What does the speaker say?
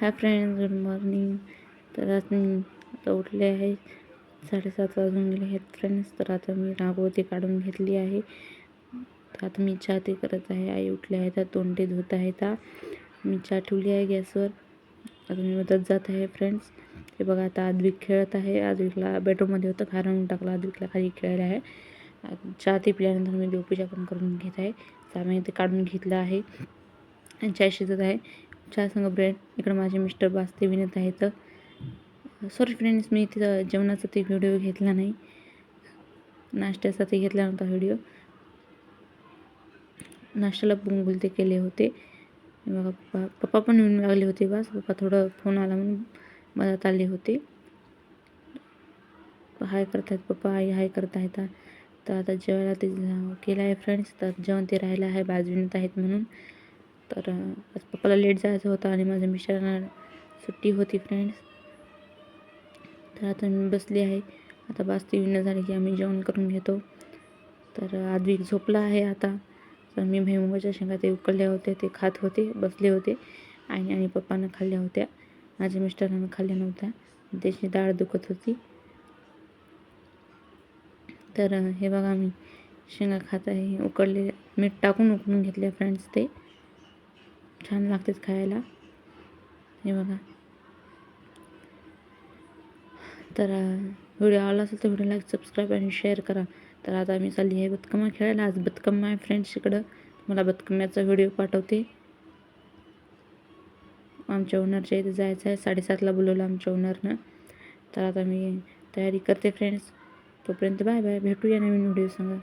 Hi friends good morning. तर आज मी आता उठले आहे. साडेसात वाजून गेले आहेत फ्रेंड्स. तर आता मी रागवती काढून घेतली आहे. तर आता मी चहा ते करत आहे. आई उठले आहे तर तोंडे धुत आहे तर मी चहा ठेवली आहे गॅसवर. आता मी मदत जात आहे फ्रेंड्स. हे बघा आता आद्विक खेळत आहे. आद्विकला बेडरूममध्ये होतं खारून टाकला. आद्विकला खाली खेळायला आहे. चहा ते पिल्यानंतर मी देवपूजा पण करून घेत आहे. सामान ते काढून घेतलं आहे. आणि चहा शिजत आहे. संग ब्रेड. इकडं माझे मिस्टर बास्ते विनत आहेत. सॉरी फ्रेंड्स मी तिथं जेवणाचा ते व्हिडिओ घेतला नाही. नाश्त्याचा ते घेतला नव्हता व्हिडिओ. नाश्त्याला बुंगुल ते केले होते. बघा पप्पा पप्पा पण येऊन लागले होते बास. पप्पा थोडं फोन आला म्हणून मदत आले होते. हाय करतायत पप्पा. आई हाय करत आहेत तर आता जेवायला ते केलं आहे फ्रेंड्स. तर जेवण ते राहिलं आहे. बाजूनत आहेत म्हणून. तर आज पप्पाला लेट जायचं होतं आणि माझ्या मिस्टरांना सुट्टी होती फ्रेंड्स तर आता मी बसली आहे. आता बास्ती विणं झाली की आम्ही जेवण करून घेतो. तर आधी झोपला आहे आता. तर मी भुईमुगाच्या शेंगा ते उकळल्या होत्या ते खात होते बसले होते. आणि आणि पप्पानं खाल्ल्या होत्या. माझ्या मिस्टरांना खाल्ल्या नव्हत्या. त्याची डाळ दुखत होती. तर हे बघा मी शेंगा खात आहे. उकडले मीठ टाकून उकडून घेतले फ्रेंड्स ते. छान लागतात खायला. हे बघा. तर व्हिडिओ आवडला असेल तर व्हिडिओ लाईक सबस्क्राईब आणि शेअर करा. तर आता मी चालली आहे बतकमा खेळायला. आज बतकम्मा आहे फ्रेंड्स इकडं. मला बदकम्याचा व्हिडिओ पाठवते. आमच्या ओनरच्या इथे जायचं आहे. साडेसातला बोलवलं आमच्या ओनरनं तर आता मी तयारी करते फ्रेंड्स तोपर्यंत बाय बाय भेटूया नवीन व्हिडिओ सांगा.